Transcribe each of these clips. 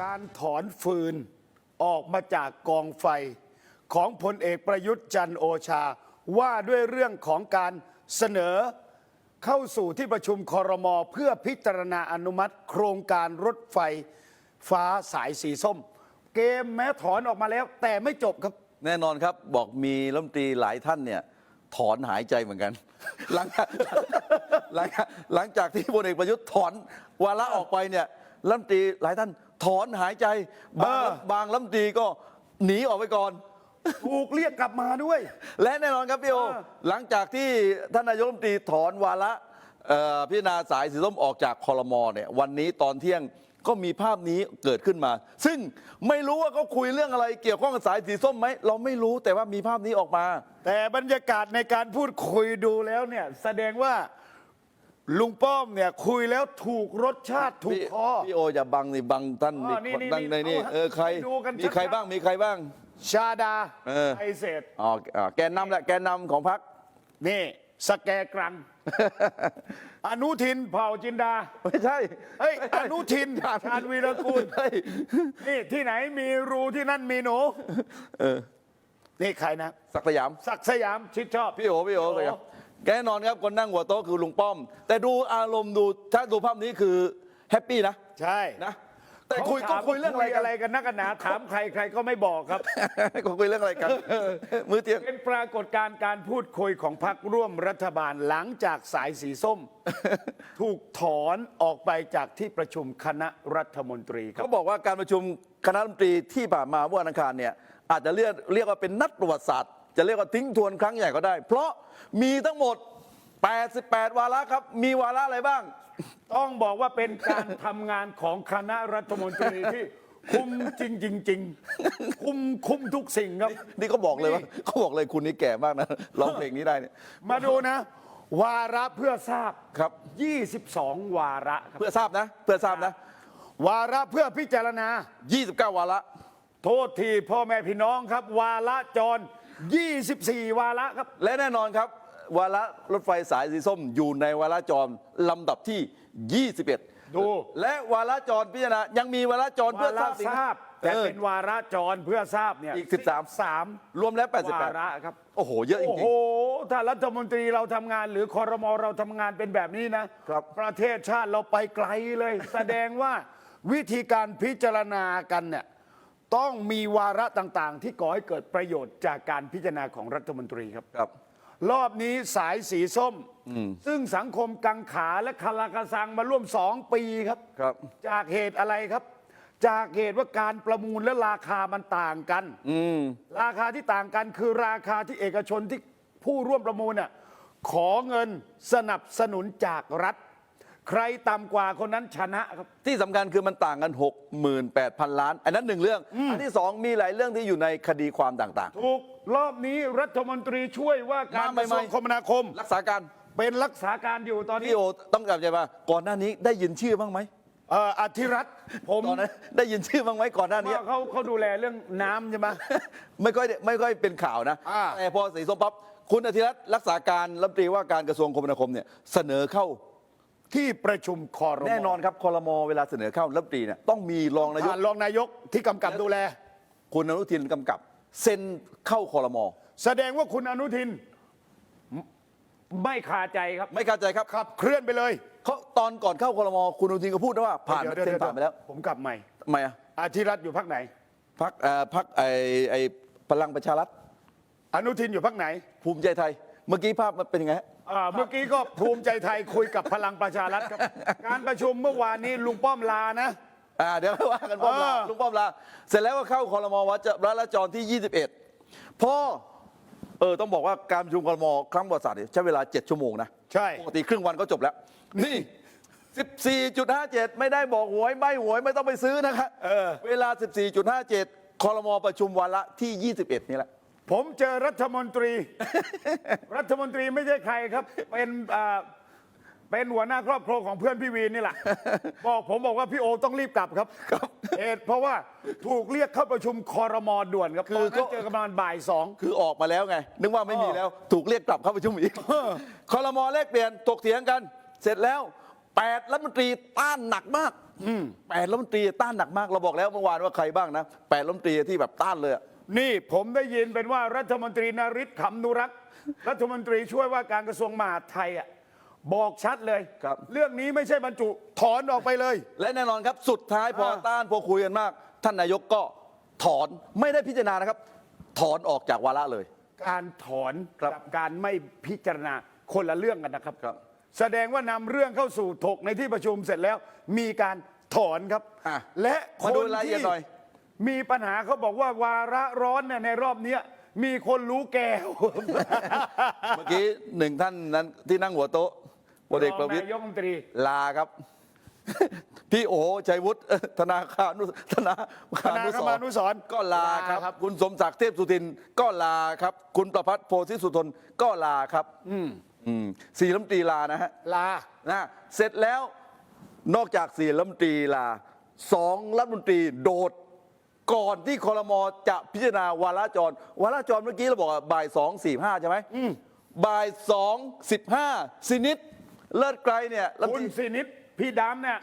การถอนฟืนออกมาจากกองไฟของพลเอกประยุทธ์จันโอชา ว่าด้วยเรื่องของการเสนอเข้าสู่ที่ประชุมคอรมอเพื่อพิจารณาอนุมัติ โครงการรถไฟฟ้าสายสีส้ม เกมแม้ถอนออกมาแล้ว แต่ไม่จบครับ แน่นอนครับบอกมีรัฐมนตรีหลายท่านเนี่ยถอนหายใจเหมือนกัน หลังหลังหลังจากที่พลเอกประยุทธ์ถอนวาระออกไปเนี่ยรัฐมนตรีหลายท่าน ถอนหายใจ บางเออบางรัฐมนตรีก็หนีออกไปก่อน ถูกเรียกกลับมาด้วย และแน่นอนครับพี่โอเออหลังจากที่ท่านนายกรัฐมนตรีถอนวาระเอ่อพิจารณาสายสีส้มออกจากคอรมอเนี่ยวันนี้ตอนเที่ยงก็มีภาพนี้เกิดขึ้นมา ซึ่งไม่รู้ว่าเขาคุยเรื่องอะไรเกี่ยวข้องกับสายสีส้มไหมเราไม่รู้แต่ว่ามีภาพนี้ออกมา แต่บรรยากาศในการพูดคุยดูแล้วเนี่ย แสดงว่า ลุงป้อมเนี่ยคุยแล้วถูกรสชาติถูกพี่คอ พี่โออย่าบังนี่บังท่านอ๋อนี่คนนี่ตั้งในนี่เอาเออใครให้ดูกันมีใครชัดๆบ้างมีใครบ้าง ชาดาเออไทยเศษอ๋ออ่าแกนนำแหละแกนนำของพรรคนี่ สแกกรังอนุทินเผ่าจินดา ไม่ใช่เฮ้ยอนุทินชาญวีรกูล เฮ้ยนี่ที่ไหนมีรูที่นั่นมีหนูเออนี่ใครนะ ศักดิ์สยาม ศักดิ์สยามชิดชอบ พี่โอพี่โอพี่โอเลยครับ แกแน่นอนครับคนนั่งหัวโต๊ะคือลุงป้อม แต่ดูอารมณ์ดูถ้าดูภาพนี้คือแฮปปี้นะใช่นะ แต่คุยก็ขาถามคุยเรื่องอะไรคุกัน อะไรกันนักกันหนาถามใครใครก็ไม่บอกครับ ก็คุยเรื่องอะไรกัน มือเตียง เป็นปรากฏการณ์การพูดคุยของพรรคร่วมรัฐบาลหลังจากสายสีส้ม ถูกถอนออกไปจากที่ประชุมคณะรัฐมนตรีครัเขาบบอกว่าการประชุมคณะรัฐมนตรีที่ผ่านมาเมื่อวันอังคารเนี่ยอาจจะเรียกเรียกว่าเป็นนัดประวัติศาสตร์ จะเรียกว่าทิ้งทวนครั้งใหญ่ก็ได้ เพราะมีทั้งหมด 88 วาระครับ มีวาระอะไรบ้าง ต้องบอกว่าเป็นการทำงานของคณะรัฐมนตรีที่คุมจริงจริงๆคุมคุมทุกสิ่งครับ นี่เขาบอกเลยว่าเขาบอกเลยคุณนี่แก่มากนะร้องเพลงนี้ได้เนี่ยมาดูนะ วาระเพื่อทราบ ครับ 22 วาระครับ เพื่อทราบนะ เพื่อทราบนะ วาระเพื่อพิจารณา 29 วาระ โทษทีพ่อแม่พี่น้องครับ วาระจร 24 วาระครับ และแน่นอนครับ วาระรถไฟสายสีส้มอยู่ในวาระจรลำดับที่ 21 ดู และวาระจรพิจารณายังมีวาระจรเพื่วาอทระราบอีกทนะราบ แต่เออ เป็นวาระจรเพื่อทราบเนี่ยอีก 13 สามรวมแล้ว วา88ระครับ โอ้โห เยอะจโอ้ริโหงถ้ารัฐมนตรีเราทำงานหรือคอรมอเราทำงานเป็นแบบนี้นะ ครับ ประเทศชาติเราไปไกลเลย แสดงว่าวิธีการพิจารณากันเนี่ย ต้องมีวาระต่างๆ ที่ก่อให้เกิดประโยชน์จากการพิจารณาของรัฐมนตรีครับๆครับ รอบนี้สายสีส้ม ซึ่งสังคมกังขาและคาราคาซังมาร่วมสองปีครับ ครับ จากเหตุอะไรครับ จากเหตุว่าการประมูลและราคามันต่างกัน อืม ราคาที่ต่างกันคือราคาที่เอกชนที่ผู้ร่วมประมูลน่ะขอเงินสนับสนุนจากรัฐ ใครต่ำกว่าคนนั้นชนะครับ ที่สำคัญคือมันต่างกัน 68,000 ล้าน อันนั้นหนึ่งเรื่อง อันที่สองมีหลายเรื่องที่อยู่ในคดีความต่าง ถูกรอบนี้รัฐมนตรีช่วยว่าการมากระทรวงใหม่ๆคมนาคม ๆ รักษาการเป็นรักษาการอยู่ตอนนี้พี่โอต้องกลับใจว่าก่อนหน้านี้ได้ยินชื่อบ้างไหมเอ่ออธิรัตน์ผมตอนนั้นได้ยินชื่อบ้างไหมก่อนหน้านี้ ว่าเขาเขาดูแลเรื่องน้ำใช่ไหม ไม่ค่อยได้ไม่ค่อยเป็นข่าวนะ อ่า แต่พอสีส้มปั๊บคุณอาทิรัตน์รักษาการรัฐมนตรีว่าการกระทรวงคมนาคมเนี่ยเสนอเข้า ที่ประชุมคอรมแน่นอนครับคอรมอเวลาเสนอเข้ารัฐมนตรีเนี่ยต้องมีรองนายกผ่านรองนายกที่กำกับดูแล คุณอนุทินกำกับ เซ็นเข้าคอรมอแสดงว่าคุณอนุทินไม่ไม่คาใจครับไม่เข้าใจครับขับเคลื่อนไปเลยเขาตอนก่อนเข้าคอรมอคุณอนุทินก็พูดนะว่าผ่านดี๋ยวเซ็นดี๋ยวผ่านไปแล้ว ผมกลับใหม่ทำไมอะอาธิรัตน์อยู่พักไหนพักเอ่อพักไอไอพลังประชารัฐอนุทินอยู่พักไหน ภูมิใจไทย เมื่อกี้ภาพมันเป็นยังไงฮะ อ่าเมื่อกี้ก็ภูมิใจไทยคุยกับพลังประชารัฐครับ การประชุมเมื่อวานนี้ลุงป้อมลานะ อ่าเดี๋ยวว่ากันป้อมลาเออ ลุงป้อมลาเสร็จแล้วก็เข้าคอรมอวัดจะรัฐจรที่ 21พอเออต้องบอกว่าการประชุมคอรมอครั้งประวัติศาสตร์เนี่ยใช้เวลา 7 ชั่วโมงนะใช่ ปกติครึ่งวันก็จบแล้ว นี่ 14.57 ไม่ได้บอกหวยใบหวยไม่ต้องไปซื้อนะครับเออ เวลา 14.57คอรมอประชุมวาระที่ 21 นี่แหละ ผมเจอรัฐมนตรี รัฐมนตรีไม่ใช่ใครครับ เป็นอ่าเป็นหัวหน้าครอบครัวของเพื่อนพี่วีนนี่แหละ บอกผมบอกว่าพี่โอต้องรีบกลับครับเหตุเพราะว่าถูกเรียกเข้าประชุมคอรมอด่วนครับคือตอนก็ นั้นเจอกันประมาณบ่ายสอง คือออกมาแล้วไง นึกว่าไม่มีเออแล้วถูกเรียกกลับเข้าประชุมอีกคอรมอแลกเปลี่ยนตกเถียงกัน เสร็จแล้วแปดรัฐมนตรีต้านหนักมากแปดรัฐมนตรีต้านหนักมากเราบอกแล้วเมื่อวานว่าใครบ้างนะแปดรัฐมนตรีที่แบบต้านเลยอะ นี่ผมได้ยินเป็นว่ารัฐมนตรีนริศขำนุรักษ์รัฐมนตรีช่วยว่าการกระทรวงมหาดไทยอะบอกชัดเลยครับ เรื่องนี้ไม่ใช่บรรจุถอนออกไปเลย และแน่นอนครับสุดท้ายพออ่าต้านพอคุยกันมาก ท่านนายกก็ถอนไม่ได้พิจารณานะครับ ถอนออกจากวาระเลย การถอนครับกับการไม่พิจารณาคนละเรื่องกันนะครับครับ แสดงว่านำเรื่องเข้าสู่ถกในที่ประชุมเสร็จแล้ว มีการถอนครับอะและคมาดูนรายละเอียที่ดหน่อย มีปัญหาเขาบอกว่าวาระร้อนเนี่ยในรอบเนี้ยมีคนรู้แก้วเมื่อกี้หนึ่งท่านนั้นที่นั่งหัวโต๊ะพลเอกประวิตองนายกรัฐมนตรี ลาครับ พี่โอชัยวุฒิเอ่อธนาคารนุธนาธนาคารนุสรณ์ ก็ลาครับลาครับคุณสมศักดิ์เทพสุทินก็ลาครับ คุณประพัฒน์โพธิสุทนก็ลาครับ อืมสี่รัฐมนตรีลานะฮะ ลา นะเสร็จแล้วนอกจากสี่รัฐมนตรีลาสองรัฐมนตรีโดด ก่อนที่คอรมอจะพิจารณาวาระจร วาระจรเมื่อกี้เราบอกว่าบ่ายสองสี่ห้าใช่ไหมบ่ายสองสิบห้าสินิดเลิศไกลเนี่ยรัฐมคุนณตรี สินิดพี่ดำเนี่ย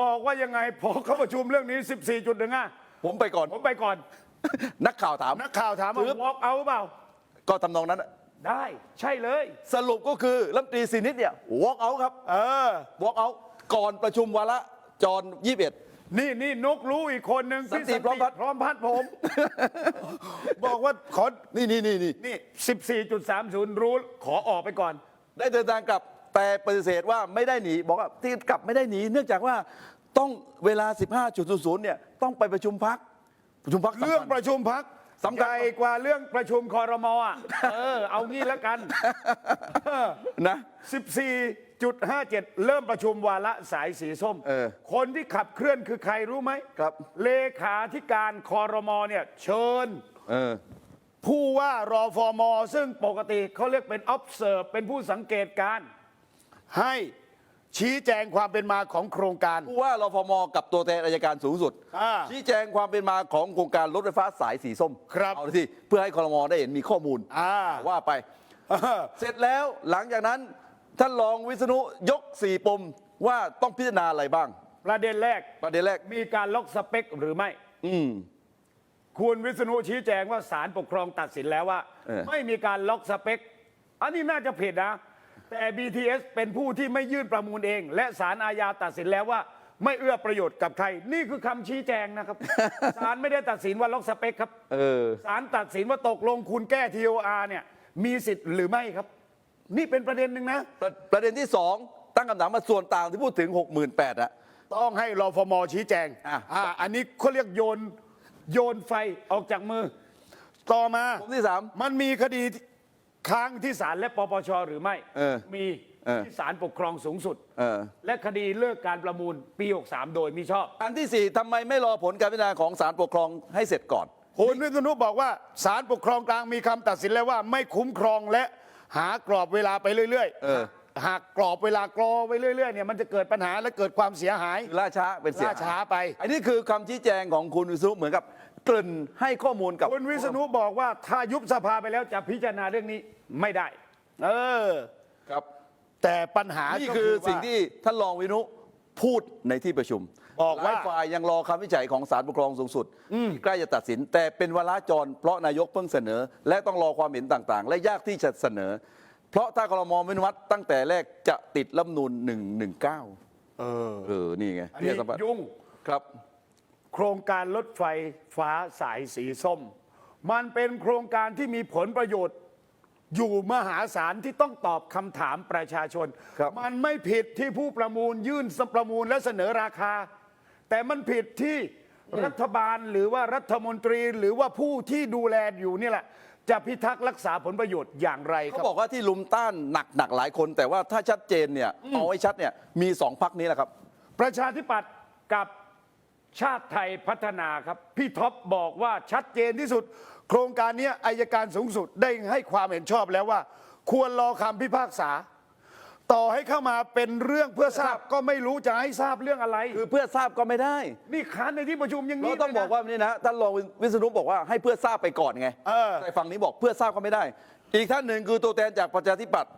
บอกว่ายังไงพอเขาประชุมเรื่องนี้ 14จุดหนึ่งอะผมไปก่อน ผมไปก่อน นักข่าวถาม นักข่าวถามว่าปึ๊บ walk out เปล่า ก็ทำนองนั้นอะได้ ใช่เลย สรุปก็คือรัฐมนตรีสินิดเนี่ย walk out ครับ เออ walk out ก่อนประชุมวาระจรยี่สิบเอ็ด นี่นี่นกรู้อีกคนหนึ่งสันติพร้อมพัฒน์ พร้อมพัดผม บอกว่าขอนี่นี่นี่นี่นี่14.30รู้ขอออกไปก่อน ได้เดินทางกลับแต่ปฏิเสธว่าไม่ได้หนี บอกว่าที่กลับไม่ได้หนี เนื่องจากว่าต้องเวลา 15.00เนี่ยต้องไปประชุมพักประชุมพัก เรื่องประชุมพักสำคัญ ใหญ่กว่าเรื่องประชุมคอรมอะ เออ เอางี้แล้วกัน นะ 14.57 เริ่มประชุมวาระสายสีส้ม เออคนที่ขับเคลื่อนคือใครรู้ไหมครับ เลขาธิการคอรมอเนี่ยเชิญ เออ ผู้ว่ารอฟอมอซึ่งปกติเขาเรียกเป็น observe เป็นผู้สังเกตการณ์ให้ชี้แจงความเป็นมาของโครงการ ผู้ว่ารฟมกับตัวแทนอายการสูงสุด อ่าชี้แจงความเป็นมาของโครงการรถไฟฟ้าสายสีส้มครับเอาที่เพื่อให้คอรมอได้เห็นมีข้อมูลอ่า ว่าไป เสร็จแล้วหลังจากนั้น ท่านรองวิษณุยกสี่ปมว่าต้องพิจารณาอะไรบ้าง ประเด็นแรกประเด็นแรก มีการล็อกสเปคหรือไม่ อืม คุณวิษณุชี้แจงว่าศาลปกครองตัดสินแล้วว่า เออ ไม่มีการล็อกสเปค อันนี้น่าจะผิดนะ แต่ BTS เป็นผู้ที่ไม่ยื่นประมูลเอง และศาลอาญาตัดสินแล้วว่า ไม่เอื้อประโยชน์กับใคร นี่คือคำชี้แจงนะครับ ศาลไม่ได้ตัดสินว่าล็อกสเปคครับ เออ ศาลตัดสินว่าตกลงคุณแก้ TOR เนี่ยมีสิทธิ์หรือไม่ครับ นี่เป็นประเด็นหนึ่งนะ ประประเด็นที่สองตั้งคำถามมาส่วนต่างที่พูดถึง 68,000อะต้องให้รอฟมชี้แจงอะ อ่าอันนี้เขาเรียกโยนโยนไฟออกจากมือ ต่อมา ผมที่สาม มันมีคดีค้างที่ศาลและปปชหรือไม่ เออมีเออที่ศาลปกครองสูงสุด เออ และคดีเลิกการประมูลปี 63 โดยมิชอบ อันที่สี่ทำไมไม่รอผลการพิจารณาของศาลปกครองให้เสร็จก่อน คุณวิษณุบอกว่าศาลปกครองกลางมีคำตัดสินแล้วว่าไม่คุ้มครองและ หากรอบเวลาไปเรื่อยเออ หากกรอบเวลากรอไปเรื่อยๆเนี่ยมันจะเกิดปัญหาและเกิดความเสียหายล่าช้าเป็นเสียล่าช้าไป อันนี้คือคำชี้แจงของคุณวิษณุเหมือนกับเกริ่นให้ข้อมูลกับ คุณวิษณุบอกว่าถ้ายุบสภาไปแล้วจะพิจารณาเรื่องนี้ไม่ได้ เออ ครับ แต่ปัญหานี่ก็คือว่า สิ่งที่ท่านรองวิษณุพูดในที่ประชุม บอกว่าหลยฝ่ายยังรอคำวิจัยของศาลปกครองสูงสุดที่ใกล้จะตัดสิน แต่เป็นวาระจร เพราะนายกเพิ่งเสนอ และต้องรอความเห็นต่างๆ และยากที่จะเสนอ เพราะถ้าครมไม่อนุมัติตั้งแต่แรกจะติดรัฐธรรมนูล119 เออเออ นี่ไงอันนี้เยสัมผัสยุ่ง ครับ โครงการรถไฟฟ้าสายสีส้ม มันเป็นโครงการที่มีผลประโยชน์อยู่มหาศาลที่ต้องตอบคำถามประชาชน ครับ มันไม่ผิดที่ผู้ประมูลยื่นประมูลและเสนอราคา แต่มันผิดที่รัฐบาลหรือว่ารัฐมนตรีหรือว่าผู้ที่ดูแลอยู่นี่แหละ จะพิทักษ์รักษาผลประโยชน์อย่างไรคเขารับบอกว่าที่ลุมต้านหนักหนักๆหลายคน แต่ว่าถ้าชัดเจนเนี่ยเอาไว้ชัดเนี่ยมีสองพักนี้แหละครับ ประชาธิปัตย์กับชาติไทยพัฒนาครับ พี่ท็อปบอกว่าชัดเจนที่สุด โครงการเนี้ยอายการสูงสุดได้ให้ความเห็นชอบแล้วว่า ควรรอคำพิพากษา ต่อให้เข้ามาเป็นเรื่องเพื่อทราบก็ไม่รู้จะให้ทราบเรื่องอะไร คือเพื่อทราบก็ไม่ได้ นี่ค้านในที่ประชุมอย่างเรานี้ต้องเลยนะบอกว่านี่นะท่านรองวิษณุบอกว่าให้เพื่อทราบไปก่อนไงเออแต่ฝั่งนี้บอกเพื่อทราบก็ไม่ได้ อีกท่านหนึ่งคือตัวแทนจากประชาธิปัตย์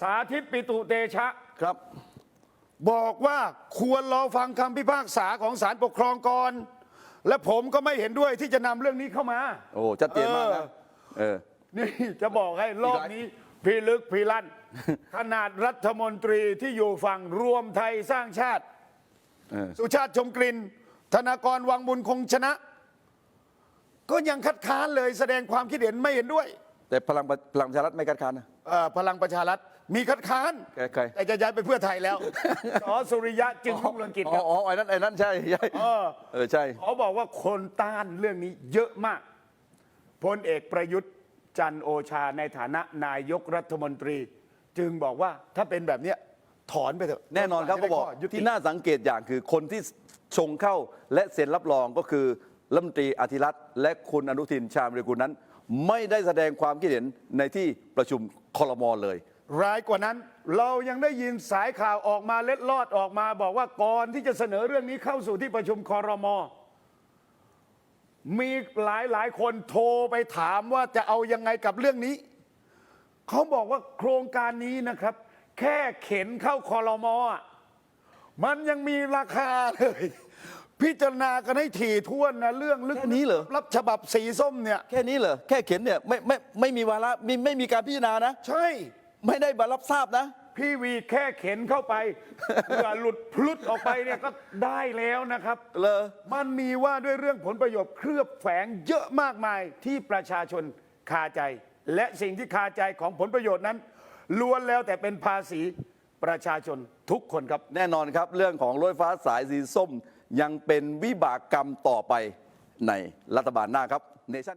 สาธิตปิตุเตชะ ครับ บอกว่าควรรอฟังคำพิพากษาของศาลปกครองก่อน และผมก็ไม่เห็นด้วยที่จะนำเรื่องนี้เข้ามา โอ้ชัดเจนมากนะเออนี่จะบอกให้รอบนี้พิลึกพิลั่น ขนาดรัฐมนตรีที่อยู่ฝั่งรวมไทยสร้างชาติเออสุชาติชมกลิ่นธนากรวังบุญคงชนะ ก็ยังคัดค้านเลยแสดงความคิดเห็นไม่เห็นด้วย แต่พลังประพลังประชารัฐไม่คัดค้านนะ เอ่อพลังประชารัฐมีคัดค้าน ใครใครแต่จะย้ายไปเพื่อไทยแล้ว สอสุริยะจึงรุ่งเรืองกิจอ๋คอรับอ๋อไอ้นั่นไอ้นั่นใช่ใช่เออ เออใช่เขาบอกว่าคนต้านเรื่องนี้เยอะมากพลเอกประยุทธ์จันทร์โอชาในฐานะนายกรัฐมนตรี จึงบอกว่าถ้าเป็นแบบเนี้ยถอนไปเถอะแน่นอนครับจะเขาได้บอกข้ยุติที่น่าสังเกตอย่างคือคนที่ชงเข้าและเซ็นรับรองก็คือรัฐมนตรีอธิรัตน์และคุณอนุทินชาญวิรกุลนั้น ไม่ได้แสดงความคิดเห็นในที่ประชุมคอรมอเลย ร้ายกว่านั้นเรายังได้ยินสายข่าวออกมาเล็ดลอดออกมา บอกว่าก่อนที่จะเสนอเรื่องนี้เข้าสู่ที่ประชุมคอรมอมีหลายหลายคนโทรไปถามว่าจะเอายังไงกับเรื่องนี้ เขาบอกว่าโครงการนี้นะครับ แค่เข็นเข้าคอรมอะมันยังมีราคาเลย พิจารณากันให้ถี่ถ้วนนะเรื่องลึกแค่นี้เหรอ รับฉบับสีส้มเนี่ย แค่นี้เหรอแค่เข็นเนี่ยไม่ไม่ไม่มีวาระมีไม่มีการพิจารณานะ ใช่ ไม่ได้มารับทราบนะ พี่วีแค่เข็นเข้าไป เพื่อหลุดพลุดออกไปเนี่ยก็ได้แล้วนะครับ เลยมันมีว่าด้วยเรื่องผลประโยชน์เคลือบแฝงเยอะมากมายที่ประชาชนคาใจ และสิ่งที่คาใจของผลประโยชน์นั้นล้วนแล้วแต่เป็นภาษีประชาชนทุกคนครับ แน่นอนครับ เรื่องของรถไฟฟ้าสายสีส้มยังเป็นวิบากกรรมต่อไปในรัฐบาลหน้าครับเนชั่น